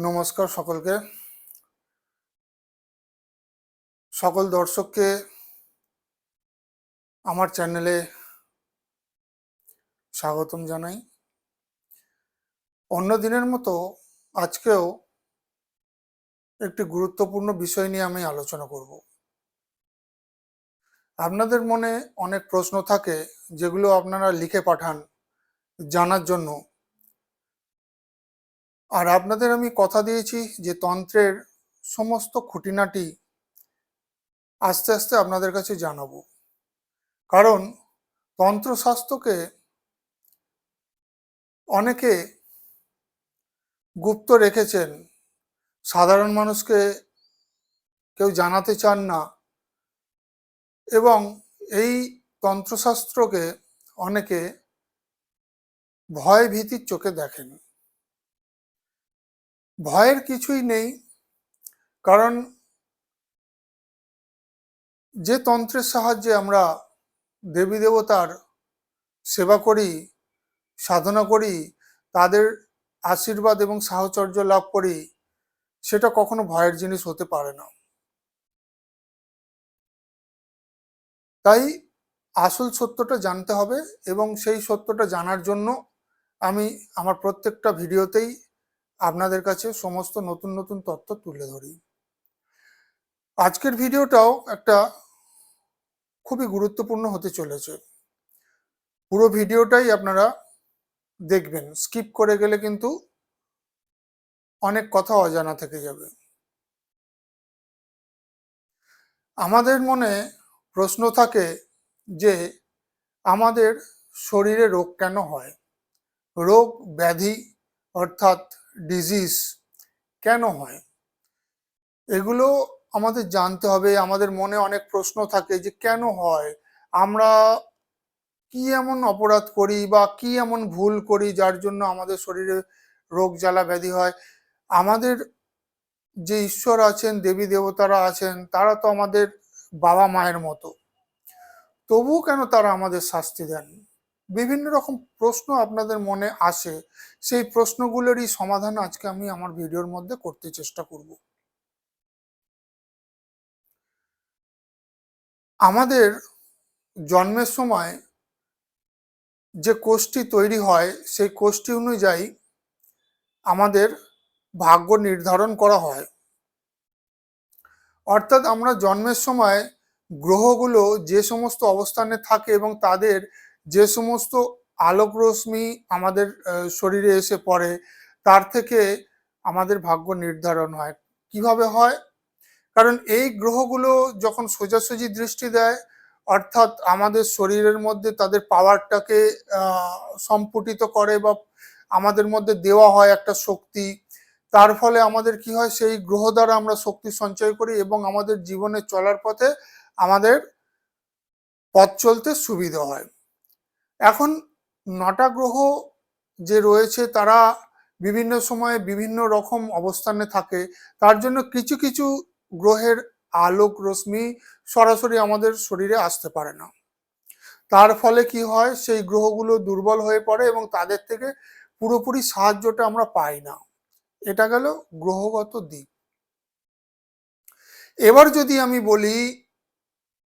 নমস্কার সকলকে। সকল দর্শককে আমার চ্যানেলে স্বাগতম জানাই। অন্য দিনের মতো আজকেও একটি গুরুত্বপূর্ণ বিষয় নিয়ে আমি আলোচনা করব। আপনাদের মনে অনেক প্রশ্ন থাকে যেগুলো আপনারা লিখে পাঠান জানার জন্য। আর আপনাদের আমি কথা দিয়েছি যে তন্ত্রের সমস্ত খুঁটিনাটি আস্তে আস্তে আপনাদের কাছে জানাব। কারণ তন্ত্রশাস্ত্রকে অনেকে গুপ্ত রেখেছেন। সাধারণ মানুষকে কেউ জানাতে চান না। এবং এই তন্ত্রশাস্ত্রকে অনেকে ভয় ভীতির চোখে দেখেন। ভয়ের কিছুই নেই, কারণ যে তন্ত্রের সাহায্যে আমরা দেবী দেবতার সেবা করি, সাধনা করি, তাদের আশীর্বাদ এবং সাহচর্য লাভ করি, সেটা কখনো ভয়ের জিনিস হতে পারে না। তাই আসল সত্যটা জানতে হবে এবং সেই সত্যটা জানার জন্য আমি আমার প্রত্যেকটা ভিডিওতেই আপনাদের কাছে সমস্ত নতুন নতুন তথ্য তুলে ধরি। আজকের ভিডিওটাও একটা খুবই গুরুত্বপূর্ণ হতে চলেছে। পুরো ভিডিওটাই আপনারা দেখবেন। স্কিপ করে গেলে কিন্তু অনেক কথা অজানা থেকে যাবে। আমাদের মনে প্রশ্ন থাকে যে, আমাদের শরীরে রোগ কেন হয়? রোগ, ব্যাধি অর্থাৎ ডিজিজ কেন হয়? এগুলো আমাদের জানতে হবে, আমাদের মনে অনেক প্রশ্ন থাকে যে কেন হয়? আমরা কি এমন অপরাধ করি বা কি এমন ভুল করি যার জন্য আমাদের শরীরে রোগ জ্বালা ব্যাধি হয়? আমাদের যে ঈশ্বর আছেন, দেবী দেবতারা আছেন, তারা তো আমাদের বাবা মায়ের মতো। তবুও কেন তারা আমাদের শাস্তি দেন? বিভিন্ন রকম প্রশ্ন আপনাদের মনে আসে, সেই প্রশ্নগুলোরই সমাধান আজকে আমি আমার ভিডিওর মধ্যে করতে চেষ্টা করব। আমাদের জন্মের সময় যে কোষটি তৈরি হয়, সেই কোষটি অনুযায়ী আমাদের ভাগ্য নির্ধারণ করা হয়। অর্থাৎ আমরা জন্মের সময় গ্রহগুলো যে সমস্ত অবস্থানে থাকে এবং তাদের যে সমস্ত আলোক রশ্মি আমাদের শরীরে এসে পড়ে, তার থেকে আমাদের ভাগ্য নির্ধারণ হয়। কীভাবে হয়? কারণ এই গ্রহগুলো যখন সোজাসুজি দৃষ্টি দেয়, অর্থাৎ আমাদের শরীরের মধ্যে তাদের পাওয়ারটাকে সম্পুটিত করে বা আমাদের মধ্যে দেওয়া হয় একটা শক্তি, তার ফলে আমাদের কি হয়? সেই গ্রহ দ্বারা আমরা শক্তি সঞ্চয় করি এবং আমাদের জীবনে চলার পথে আমাদের পথ চলতে সুবিধা হয়। এখন নটা গ্রহ যে রয়েছে তারা বিভিন্ন সময়ে বিভিন্ন রকম অবস্থানে থাকে। তার জন্য কিছু কিছু গ্রহের আলোক রশ্মি সরাসরি আমাদের শরীরে আসতে পারে না। তার ফলে কি হয়? সেই গ্রহগুলো দুর্বল হয়ে পড়ে এবং তাদের থেকে পুরোপুরি সাহায্যটা আমরা পাই না। এটা গেল গ্রহগত দিক। এবার যদি আমি বলি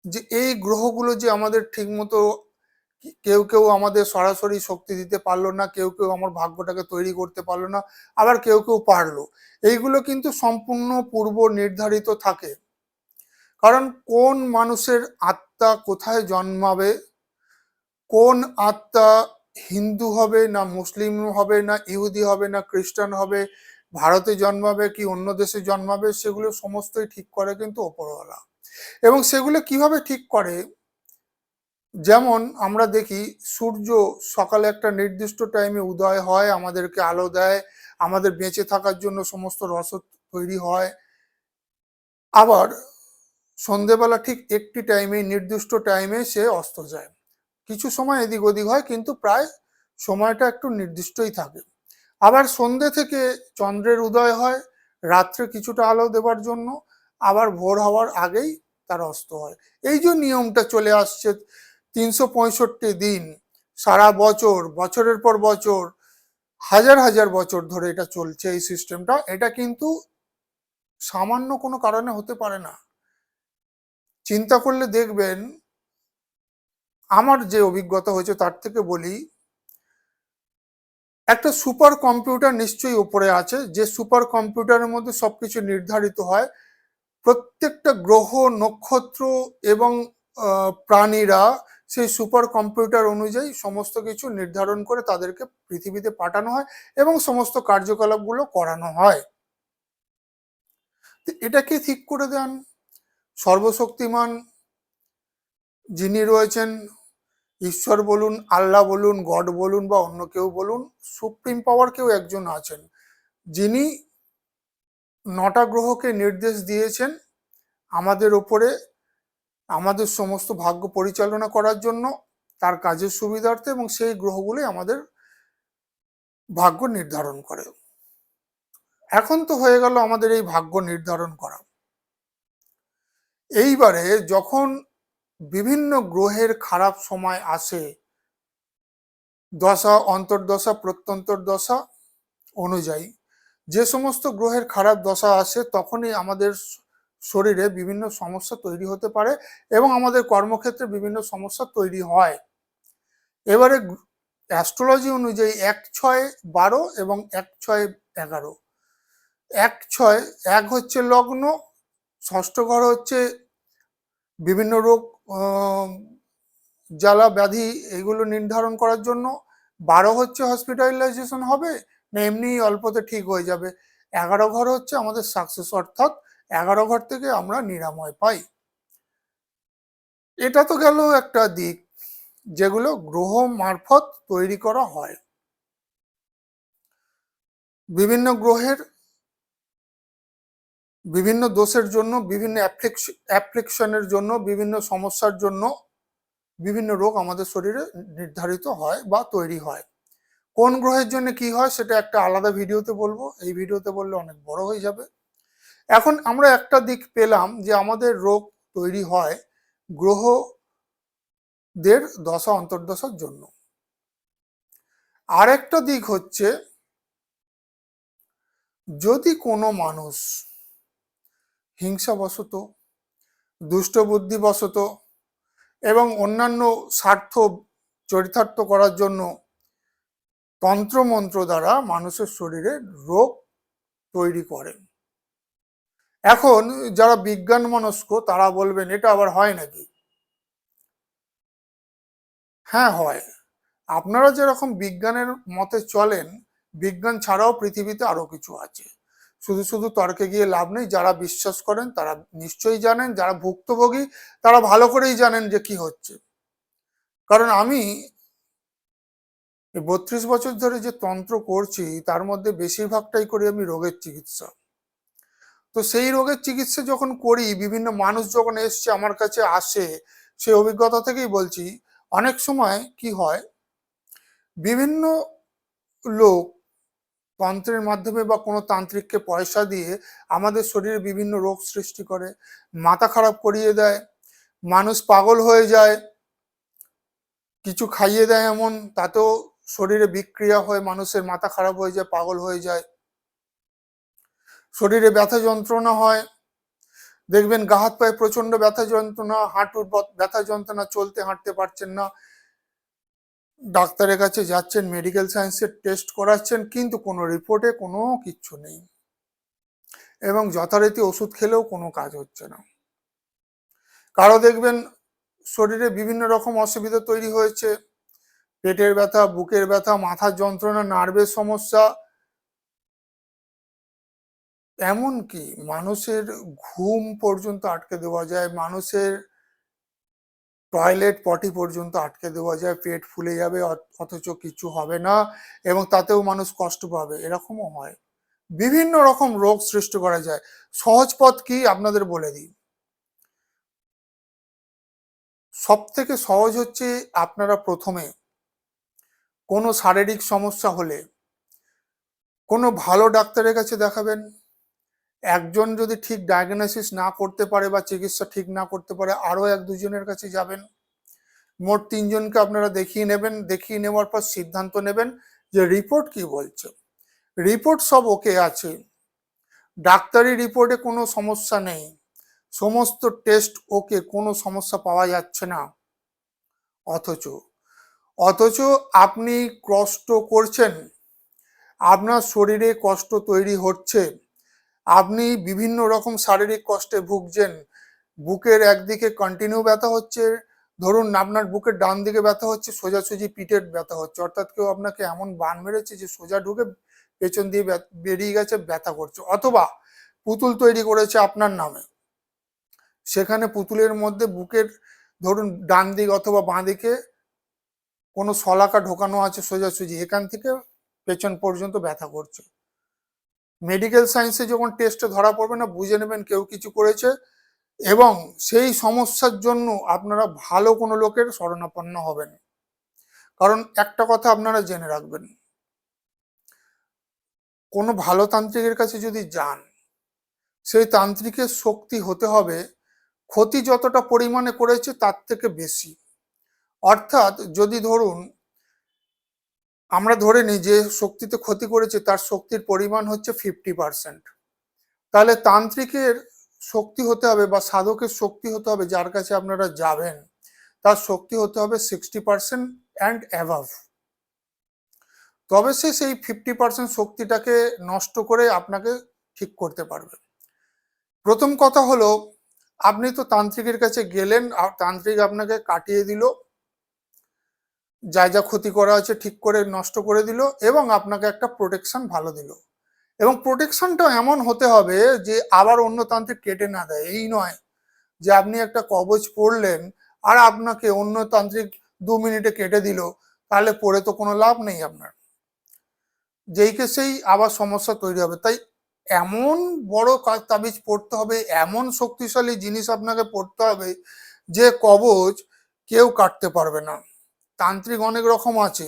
যে এই গ্রহগুলো যে আমাদের ঠিকমতো কেউ কেউ আমাদের সরাসরি শক্তি দিতে পারল না, কেউ কেউ আমার ভাগ্যটাকে তৈরি করতে পারল না, আবার কেউ কেউ পারল। এইগুলো কিন্তু সম্পূর্ণ পূর্ব নির্ধারিত থাকে। কারণ কোন মানুষের আত্মা কোথায় জন্মাবে, কোন আত্মা হিন্দু হবে না মুসলিম হবে না ইহুদি হবে না খ্রিস্টান হবে, ভারতে জন্মাবে কি অন্য দেশে জন্মাবে, সেগুলো সমস্তই ঠিক করে কিন্তু ওপরওয়ালা। এবং সেগুলো কীভাবে ঠিক করে? যেমন আমরা দেখি সূর্য সকালে একটা নির্দিষ্ট টাইমে উদয় হয়, আমাদেরকে আলো দেয়, আমাদের বেঁচে থাকার জন্য সমস্ত রসদ তৈরি হয়। আবার সন্ধেবেলা ঠিক একটি টাইমে নির্দিষ্ট টাইমে সে অস্ত যায়। কিছু সময় এদিক ওদিক হয়, কিন্তু প্রায় সময়টা একটু নির্দিষ্টই থাকে। আবার সন্ধে থেকে চন্দ্রের উদয় হয়, রাত্রে কিছুটা আলো দেবার জন্য, আবার ভোর হওয়ার আগেই তার অস্ত হয়। এই যে নিয়মটা চলে আসছে তিনশো পঁয়ষট্টি দিন, সারা বছর, বছরের পর বছর, হাজার হাজার বছর ধরে এটা চলছে এই সিস্টেমটা এটা কিন্তু সামান্য কোনো কারণে হতে পারে না। চিন্তা করলে দেখবেন, আমার যে অভিজ্ঞতা হয়েছে তার থেকে বলি, একটা সুপার কম্পিউটার নিশ্চয়ই উপরে আছে। যে সুপার কম্পিউটারের মধ্যে সবকিছু নির্ধারিত হয়। প্রত্যেকটা গ্রহ, নক্ষত্র এবং প্রাণীরা সেই সুপার কম্পিউটার অনুযায়ী সমস্ত কিছু নির্ধারণ করে তাদেরকে পৃথিবীতে পাঠানো হয় এবং সমস্ত কার্যকলাপগুলো করানো হয়। এটাকে ঠিক করে দেন? সর্বশক্তিমান যিনি রয়েছেন, ঈশ্বর বলুন, আল্লাহ বলুন, গড বলুন বা অন্য কেউ বলুন, সুপ্রিম পাওয়ার কেউ একজন আছেন। যিনি নটা গ্রহকে নির্দেশ দিয়েছেন, আমাদের ওপরে আমাদের সমস্ত ভাগ্য পরিচালনা করার জন্য তার কাজের সুবিধার্থে এবং সেই গ্রহগুলি আমাদের ভাগ্য নির্ধারণ করে। এখন তো হয়ে গেল আমাদের এই ভাগ্য নির্ধারণ করা। এইবারে যখন বিভিন্ন গ্রহের খারাপ সময় আসে, দশা, অন্তর্দশা প্রত্যন্তর দশা অনুযায়ী, যে সমস্ত গ্রহের খারাপ দশা আসে, তখনই আমাদের শরীরে বিভিন্ন সমস্যা তৈরি হতে পারে এবং আমাদের কর্মক্ষেত্রে বিভিন্ন সমস্যা তৈরি হয়। এবারে অ্যাস্ট্রোলজি অনুযায়ী এক ছয় বারো এবং এক ছয় এগারো। এক ছয়, এক হচ্ছে লগ্ন, ষষ্ঠ ঘর হচ্ছে বিভিন্ন রোগ জ্বালা, ব্যাধি এগুলো নির্ধারণ করার জন্য। বারো হচ্ছে হসপিটালাইজেশন হবে, না এমনি অল্পতে ঠিক হয়ে যাবে। এগারো ঘর হচ্ছে আমাদের সাকসেস অর্থাৎ এগারো ঘর থেকে আমরা নিরাময় পাই। এটা তো গেল একটা দিক, যেগুলো গ্রহ মারফত তৈরি করা হয়। বিভিন্ন গ্রহের বিভিন্ন দোষের জন্য, বিভিন্ন অ্যাপ্লিকশনের জন্য, বিভিন্ন সমস্যার জন্য বিভিন্ন রোগ আমাদের শরীরে নির্ধারিত হয় বা তৈরি হয়। কোন গ্রহের জন্য কি হয় সেটা একটা আলাদা ভিডিওতে বলব। এই ভিডিওতে বললে অনেক বড় হয়ে যাবে। এখন আমরা একটা দিক পেলাম যে আমাদের রোগ তৈরি হয় গ্রহদের দশা, অন্তর্দশার জন্য। আরেকটা দিক হচ্ছে যদি কোনো মানুষ হিংসাবশত দুষ্ট বুদ্ধিবশত এবং অন্যান্য স্বার্থ চরিতার্থ করার জন্য তন্ত্রমন্ত্র দ্বারা মানুষের শরীরে রোগ তৈরি করে এখন যারা বিজ্ঞান মনস্ক তারা বলবেন, এটা আবার হয় নাকি? হ্যাঁ হয়। আপনারা যেরকম বিজ্ঞানের মতে চলেন, বিজ্ঞান ছাড়াও পৃথিবীতে আরও কিছু আছে। শুধু শুধু তর্কে গিয়ে লাভ নেই, যারা বিশ্বাস করেন, তারা নিশ্চয়ই জানেন, যারা ভুক্তভোগী, তারা ভালো করেই জানেন যে কি হচ্ছে। কারণ আমি বত্রিশ বছর ধরে যে তন্ত্র করছি, তার মধ্যে বেশিরভাগটাই করি আমি রোগের চিকিৎসা। তো সেই রোগের চিকিৎসা যখন করি, বিভিন্ন মানুষ যখন এসছে আমার কাছে আসে সেই অভিজ্ঞতা থেকেই বলছি, অনেক সময় কি হয়, বিভিন্ন লোক তন্ত্রের মাধ্যমে বা কোনো তান্ত্রিককে পয়সা দিয়ে আমাদের শরীরে বিভিন্ন রোগ সৃষ্টি করে, মাথা খারাপ করিয়ে দেয়, মানুষ পাগল হয়ে যায়, কিছু খাইয়ে দেয় এমন, তাতেও শরীরে বিক্রিয়া হয়ে, মানুষের মাথা খারাপ হয়ে যায়, পাগল হয়ে যায়। শরীরে ব্যথা যন্ত্রণা হয়। দেখবেন গা হাত পায়ে প্রচণ্ড ব্যথা যন্ত্রণা, হাঁটুর ব্যথা যন্ত্রণা, চলতে হাঁটতে পারছেন না। ডাক্তারের কাছে যাচ্ছেন, মেডিকেল সায়েন্সের টেস্ট করাচ্ছেন, কিন্তু কোনো রিপোর্টে কোনো কিচ্ছু নেই। এবং যথারীতি ওষুধ খেলেও কোনো কাজ হচ্ছে না। কারও দেখবেন শরীরে বিভিন্ন রকম অসুবিধা তৈরি হয়েছে। পেটের ব্যথা, বুকের ব্যথা, মাথার যন্ত্রণা, নার্ভের সমস্যা এমনকি মানুষের ঘুম পর্যন্ত আটকে দেওয়া যায়, মানুষের টয়লেট পটি পর্যন্ত আটকে দেওয়া যায়, পেট ফুলে যাবে অথ- অথচ কিছু হবে না এবং তাতেও মানুষ কষ্ট পাবে। এরকমও হয়। বিভিন্ন রকম রোগ সৃষ্টি করা যায়। সহজ পথ কি? আপনাদের বলে দিই। সব থেকে সহজ হচ্ছে আপনারা প্রথমে কোনো শারীরিক সমস্যা হলে কোনো ভালো ডাক্তারের কাছে দেখাবেন। একজন যদি ঠিক ডায়াগনোসিস না করতে পারে বা চিকিৎসা ঠিক না করতে পারে, আরও এক দুজনের কাছে যাবেন। মোট তিনজনকে আপনারা দেখিয়ে নেবেন, দেখিয়ে নেওয়ার পর সিদ্ধান্ত নেবেন যে রিপোর্ট কি বলছে। রিপোর্ট সব ওকে আছে। ডাক্তারি রিপোর্টে কোনো সমস্যা নেই। সমস্ত টেস্ট ওকে, কোনো সমস্যা পাওয়া যাচ্ছে না। অথচ অথচ আপনি কষ্ট করছেন। আপনার শরীরে কষ্ট তৈরি হচ্ছে। আপনি বিভিন্ন রকম শারীরিক কষ্টে ভুগছেন, বুকের একদিকে কন্টিনিউ ব্যথা হচ্ছে, ধরুন আপনার বুকের ডান দিকে ব্যথা হচ্ছে, সোজাসুজি পিঠের ব্যথা হচ্ছে, অর্থাৎ কেউ আপনাকে এমন বান মেরেছে যে সোজা ঢুকে পেছন দিয়ে বেরিয়ে গেছে, ব্যথা করছে, অথবা পুতুল তৈরি করেছে আপনার নামে। সেখানে পুতুলের মধ্যে বুকের, ধরুন ডান দিক অথবা বাঁ দিকে কোনো শলাকা ঢোকানো আছে সোজাসুজি, এখান থেকে পেছন পর্যন্ত ব্যথা করছে। মেডিকেল সায়েন্সে যখন টেস্টে ধরা পড়বে না, বুঝে নেবেন কেউ কিছু করেছে এবং সেই সমস্যার জন্য আপনারা ভালো কোনো লোকের শরণাপন্ন হবেন। কারণ একটা কথা আপনারা জেনে রাখবেন। কোনো ভালো তান্ত্রিকের কাছে যদি যান, সেই তান্ত্রিকের শক্তি হতে হবে, ক্ষতি যতটা পরিমাণে করেছে তার থেকে বেশি। অর্থাৎ যদি ধরুন আমরা ধরে নিই যে শক্তিতে ক্ষতি করেছে, তার শক্তির পরিমাণ হচ্ছে ফিফটি পার্সেন্ট তাহলে তান্ত্রিকের শক্তি হতে হবে বা সাধকের শক্তি হতে হবে যার কাছে আপনারা যাবেন, তার শক্তি হতে হবে সিক্সটি পার্সেন্ট অ্যান্ড অ্যাভাভ তবে সে সেই ফিফটি পার্সেন্ট শক্তিটাকে নষ্ট করে আপনাকে ঠিক করতে পারবে। প্রথম কথা হলো, আপনি তো তান্ত্রিকের কাছে গেলেন, আর তান্ত্রিক আপনাকে কাটিয়ে দিল যা যা ক্ষতি করা আছে ঠিক করে নষ্ট করে দিল এবং আপনাকে একটা প্রোটেকশন ভালো দিল। এবং প্রোটেকশনটা এমন হতে হবে যে আবার অন্য তান্ত্রিক কেটে না দেয়। এই নয় যে আপনি একটা কবচ পড়লেন আর আপনাকে অন্য তান্ত্রিক দু মিনিটে কেটে দিল, তাহলে পড়ে তো কোনো লাভ নেই আপনার। যেই কেসেই আবার সমস্যা তৈরি হবে। তাই এমন বড় তাবিজ পড়তে হবে, এমন শক্তিশালী জিনিস আপনাকে পড়তে হবে যে কবচ কেউ কাটতে পারবে না। তান্ত্রিক অনেক রকম আছে।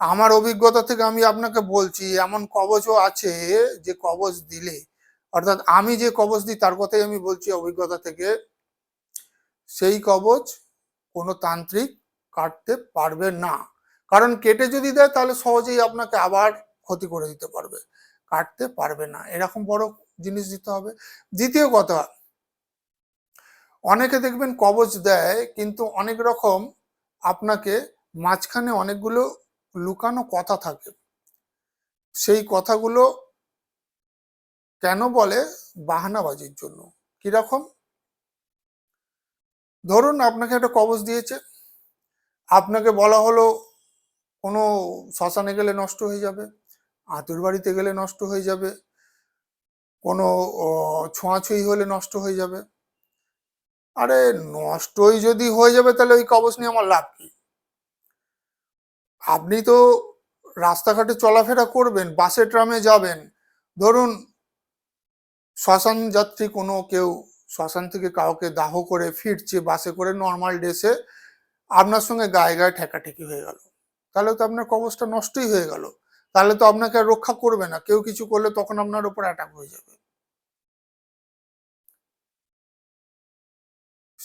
আমার অভিজ্ঞতা থেকে আমি আপনাকে বলছি, এমন কবচও আছে যে কবচ দিলে, অর্থাৎ আমি যে কবচ দিই তার কথাই আমি বলছি অভিজ্ঞতা থেকে, সেই কবচ কোনো তান্ত্রিক কাটতে পারবে না। কারণ কেটে যদি দেয় তাহলে সহজেই আপনাকে আবার ক্ষতি করে দিতে পারবে। কাটতে পারবে না। এরকম বড় জিনিস দিতে হবে। দ্বিতীয় কথা, অনেকে দেখবেন কবচ দেয়, কিন্তু অনেক রকম আপনাকে মাঝখানে অনেকগুলো লুকানো কথা থাকে। সেই কথাগুলো কেন বলে বাহানাবাজির জন্য? কীরকম ধরুন আপনাকে একটা কবচ দিয়েছে। আপনাকে বলা হলো কোনো শ্মশানে গেলে নষ্ট হয়ে যাবে, আতুর বাড়িতে গেলে নষ্ট হয়ে যাবে, কোনো ছোঁয়াছুঁই হলে নষ্ট হয়ে যাবে। আরে নষ্টই যদি হয়ে যাবে তাহলে ওই কবচ নিয়ে আমার লাভ কি? আপনি তো রাস্তাঘাটে চলাফেরা করবেন, বাসে, ট্রামে যাবেন। ধরুন, শ্মশান যাত্রী কোনো কেউ শ্মশান থেকে কাউকে দাহ করে ফিরছে, বাসে করে নর্মাল ডেসে আপনার সঙ্গে গায়ে গায়ে ঠেকাঠেকি হয়ে গেল। তাহলে তো আপনার কবচটা নষ্টই হয়ে গেল। তাহলে তো আপনাকে আর রক্ষা করবে না। কেউ কিছু করলে তখন আপনার উপর অ্যাটাক হয়ে যাবে।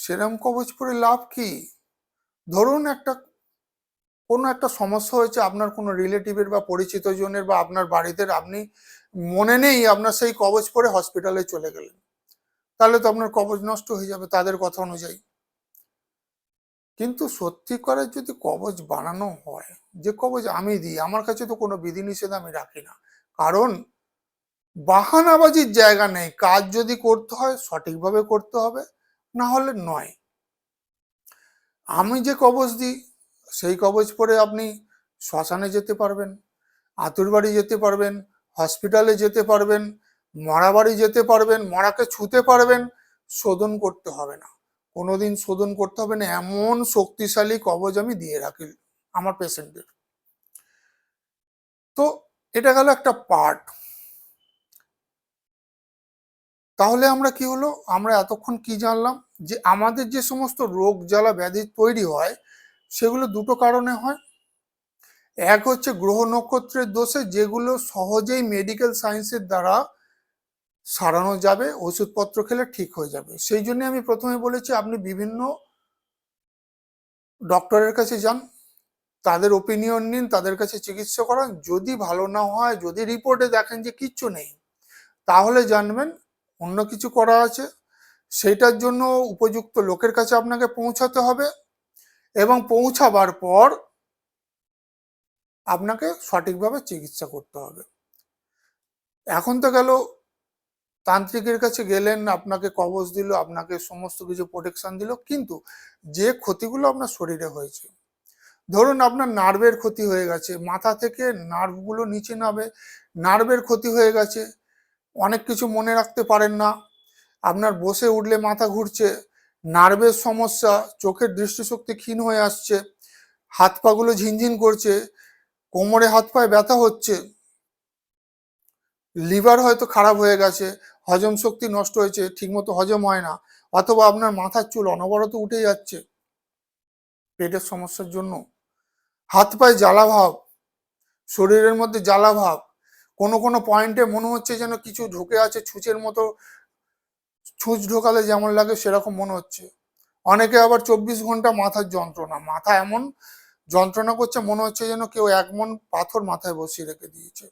সেরম কবচ পরে লাভ কি? ধরুন একটা, কোনো একটা সমস্যা হয়েছে, আপনার কোনো রিলেটিভের বা পরিচিত জনের বা আপনার বাড়িতে আপনি মনে নেই আপনার সেই কবচ পরে হসপিটালে চলে গেলেন। তাহলে তো আপনার কবচ নষ্ট হয়ে যাবে তাদের কথা অনুযায়ী। কিন্তু সত্যিকারের যদি কবচ বানানো হয়, যে কবচ আমি দিই, আমার কাছে তো কোনো বিধিনিষেধ আমি রাখি না। কারণ বাহানাবাজির জায়গা নেই, কাজ যদি করতে হয় সঠিকভাবে করতে হবে না হলে নয়। আমি যে কবচ দিই, সেই কবচ পরে আপনি শ্মশানে যেতে পারবেন, আতুর বাড়ি যেতে পারবেন হসপিটালে যেতে পারবেন, মরা বাড়ি যেতে পারবেন, মরাকে ছুতে পারবেন, শোধন করতে হবে না। কোনোদিন শোধন করতে হবে না, এমন শক্তিশালী কবচ আমি দিয়ে রাখি আমার পেশেন্টদের তো এটা গেল একটা পার্ট তাহলে আমরা কি হলো? আমরা এতক্ষণ কি জানলাম? যে আমাদের যে সমস্ত রোগ জ্বালা ব্যাধি তৈরি হয়, সেগুলো দুটো কারণে হয়। এক হচ্ছে গ্রহ নক্ষত্রের দোষে, যেগুলো সহজেই মেডিকেল সায়েন্সের দ্বারা সারানো যাবে, ওষুধপত্র খেলে ঠিক হয়ে যাবে। সেই জন্য আমি প্রথমে বলেছি, আপনি বিভিন্ন ডক্টরের কাছে যান, তাদের ওপিনিয়ন নিন, তাদের কাছে চিকিৎসা করান। যদি ভালো না হয়, যদি রিপোর্টে দেখেন যে কিচ্ছু নেই, তাহলে জানবেন অন্য কিছু করা আছে সেটার জন্য উপযুক্ত লোকের কাছে আপনাকে পৌঁছাতে হবে এবং পৌঁছাবার পর আপনাকে সঠিকভাবে চিকিৎসা করতে হবে। এখন তো গেল, তান্ত্রিকের কাছে গেলেন, আপনাকে কবচ দিল, আপনাকে সমস্ত কিছু প্রোটেকশন দিল, কিন্তু যে ক্ষতিগুলো আপনার শরীরে হয়েছে, ধরুন আপনার নার্ভের ক্ষতি হয়ে গেছে, মাথা থেকে নার্ভগুলো নিচে নামে নার্ভের ক্ষতি হয়ে গেছে অনেক কিছু মনে রাখতে পারেন না। আপনার বসে উঠলে মাথা ঘুরছে, নার্ভের সমস্যা, চোখের দৃষ্টিশক্তি ক্ষীণ হয়ে আসছে, হাত পাগুলো ঝিনঝিন করছে, কোমরে হাত পায়ে ব্যথা হচ্ছে। লিভার হয়তো খারাপ হয়ে গেছে, হজম শক্তি নষ্ট হয়েছে, ঠিকমতো হজম হয় না, অথবা আপনার মাথার চুল অনবরত উঠে যাচ্ছে। পেটের সমস্যার জন্য হাত পায়ে জ্বালা ভাব, শরীরের মধ্যে জ্বালা ভাব কোনো কোনো পয়েন্টে মনে হচ্ছে যেন কিছু ঢুকে আছে ছুঁচের মতো। ছুঁচ ঢোকালে যেমন লাগে সেরকম মনে হচ্ছে। অনেকে আবার চব্বিশ ঘণ্টা মাথার যন্ত্রণা, মাথা এমন যন্ত্রণা করছে মনে হচ্ছে যেন কেউ এক মন পাথর মাথায় বসিয়ে রেখে দিয়েছে।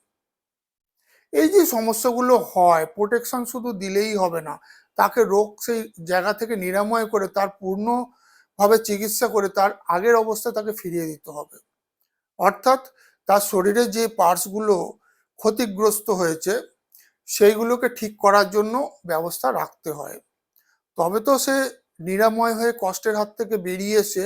এই যে সমস্যাগুলো হয় প্রোটেকশন শুধু দিলেই হবে না, তাকে রোগ সেই জায়গা থেকে নিরাময় করে, তার পূর্ণভাবে চিকিৎসা করে, তার আগের অবস্থা তাকে ফিরিয়ে দিতে হবে। অর্থাৎ তার শরীরে যে পার্টসগুলো ক্ষতিগ্রস্ত হয়েছে, সেইগুলোকে ঠিক করার জন্য ব্যবস্থা রাখতে হয়। তবে তো সে নিরাময় হয়ে কষ্টের হাত থেকে বেরিয়ে এসে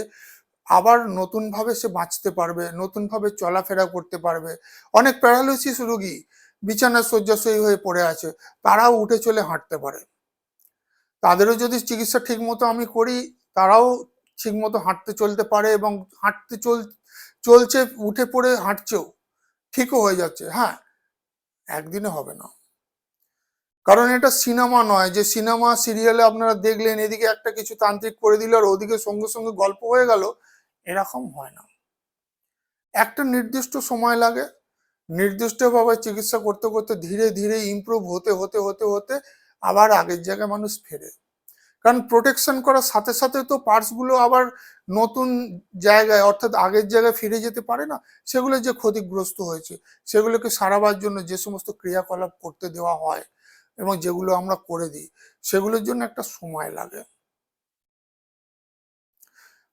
আবার নতুনভাবে সে বাঁচতে পারবে, নতুনভাবে চলাফেরা করতে পারবে। অনেক প্যারালাইসিস রোগী বিছানা শয্যাশয়ী হয়ে পড়ে আছে, তারাও উঠে চলে হাঁটতে পারে। তাদেরও যদি চিকিৎসা ঠিক মতো আমি করি, তারাও ঠিক মতো হাঁটতে চলতে পারে এবং হাঁটতে চল, চলছে, উঠে পড়ে হাঁটছেও, ঠিকও হয়ে যাচ্ছে হ্যাঁ। একদিনে হবে না। কারণ এটা সিনেমা নয়, যে সিনেমা, সিরিয়ালে আপনারা দেখলেন, এদিকে একটা কিছু তান্ত্রিক করে দিল আর ওদিকে সঙ্গে সঙ্গে গল্প হয়ে গেল, এরকম হয় না। একটা নির্দিষ্ট সময় লাগে, নির্দিষ্টভাবে চিকিৎসা করতে করতে ধীরে ধীরে ইম্প্রুভ হতে হতে হতে হতে আবার আগের জায়গায় মানুষ ফেরে। কারণ প্রোটেকশন করার সাথে সাথে তো পার্টসগুলো আবার নতুন জায়গায় অর্থাৎ আগের জায়গায় ফিরে যেতে পারে না, সেগুলো যে ক্ষতিগ্রস্ত হয়েছে, সেগুলোকে সারাবার জন্য যে সমস্ত ক্রিয়াকলাপ করতে দেওয়া হয় এবং যেগুলো আমরা করে দিই, সেগুলোর জন্য একটা সময় লাগে।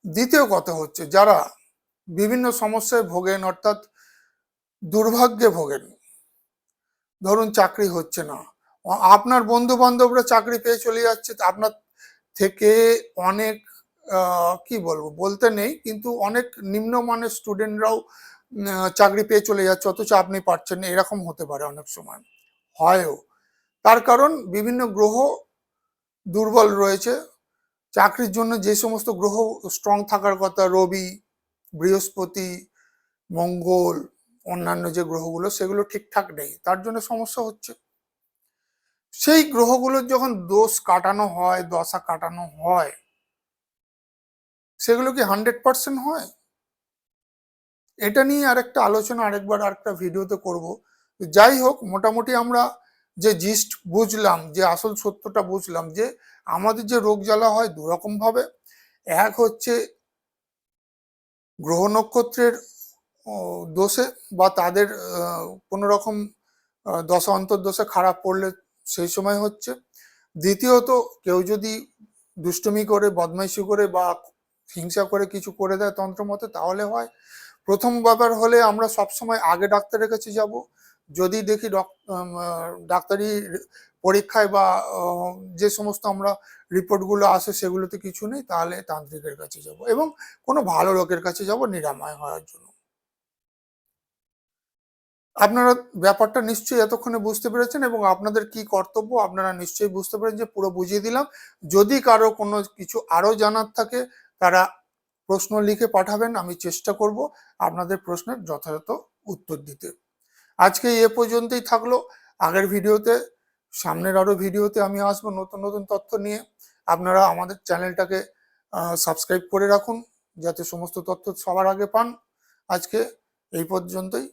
দ্বিতীয় কথা হচ্ছে, যারা বিভিন্ন সমস্যায় ভোগেন, অর্থাৎ দুর্ভাগ্যে ভোগেন, ধরুন চাকরি হচ্ছে না, আপনার বন্ধু বান্ধবরা চাকরি পেয়ে চলে যাচ্ছে, আপনার থেকে অনেক কি বলব, বলতে নেই, কিন্তু অনেক নিম্নমানের স্টুডেন্টরাও চাকরি পেয়ে চলে যাচ্ছে, অথচ আপনি পারছেন না, এরকম হতে পারে অনেক সময়। হয়ও। তার কারণ বিভিন্ন গ্রহ দুর্বল রয়েছে। চাকরির জন্য যে সমস্ত গ্রহ স্ট্রং থাকার কথা, রবি, বৃহস্পতি, মঙ্গল, অন্যান্য যে গ্রহগুলো, সেগুলো ঠিকঠাক নেই। তার জন্য সমস্যা হচ্ছে। সেই গ্রহগুলোর যখন দোষ কাটানো হয়, দশা কাটানো হয়, সেগুলো কি হান্ড্রেড পার্সেন্ট হয়? এটা নিয়ে আরেকটা আলোচনা, আরেকবার আরেকটা ভিডিওতে করব। যাই হোক, মোটামুটি আমরা যে জিস্ট বুঝলাম, যে আসল সত্যটা বুঝলাম, যে আমাদের যে রোগ জ্বালা হয় দুরকম ভাবে, এক হচ্ছে গ্রহ নক্ষত্রের দোষে বা তাদের কোনো রকম দশা, অন্তর্দশা খারাপ পড়লে সেই সময় হচ্ছে। দ্বিতীয়ত, কেউ যদি দুষ্টুমি করে, বদমাইশি করে বা হিংসা করে কিছু করে দেয় তন্ত্র মতে, তাহলে হয়। প্রথম ব্যাপার হলে আমরা সবসময় আগে ডাক্তারের কাছে যাব। যদি দেখি ডক- ডাক্তারি পরীক্ষায় বা যে সমস্ত আমরা রিপোর্টগুলো আসে সেগুলোতে কিছু নেই, তাহলে তান্ত্রিকের কাছে যাব এবং কোনো ভালো লোকের কাছে যাব নিরাময় হওয়ার জন্য। আপনারা ব্যাপারটা নিশ্চয়ই এতক্ষণে বুঝতে পেরেছেন এবং আপনাদের কি কর্তব্য আপনারা নিশ্চয়ই বুঝতে পেরেছেন যে পুরো বুঝিয়ে দিলাম। যদি কারও কোনো কিছু আরও জানার থাকে, তারা প্রশ্ন লিখে পাঠাবেন, আমি চেষ্টা করব আপনাদের প্রশ্নের যথাযথ উত্তর দিতে। আজকে এ পর্যন্তই থাকল। আগের ভিডিওতে, সামনের আরও ভিডিওতে আমি আসব নতুন নতুন তথ্য নিয়ে। আপনারা আমাদের চ্যানেলটাকে সাবস্ক্রাইব করে রাখুন, যাতে সমস্ত তথ্য সবার আগে পান। আজকে এই পর্যন্তই।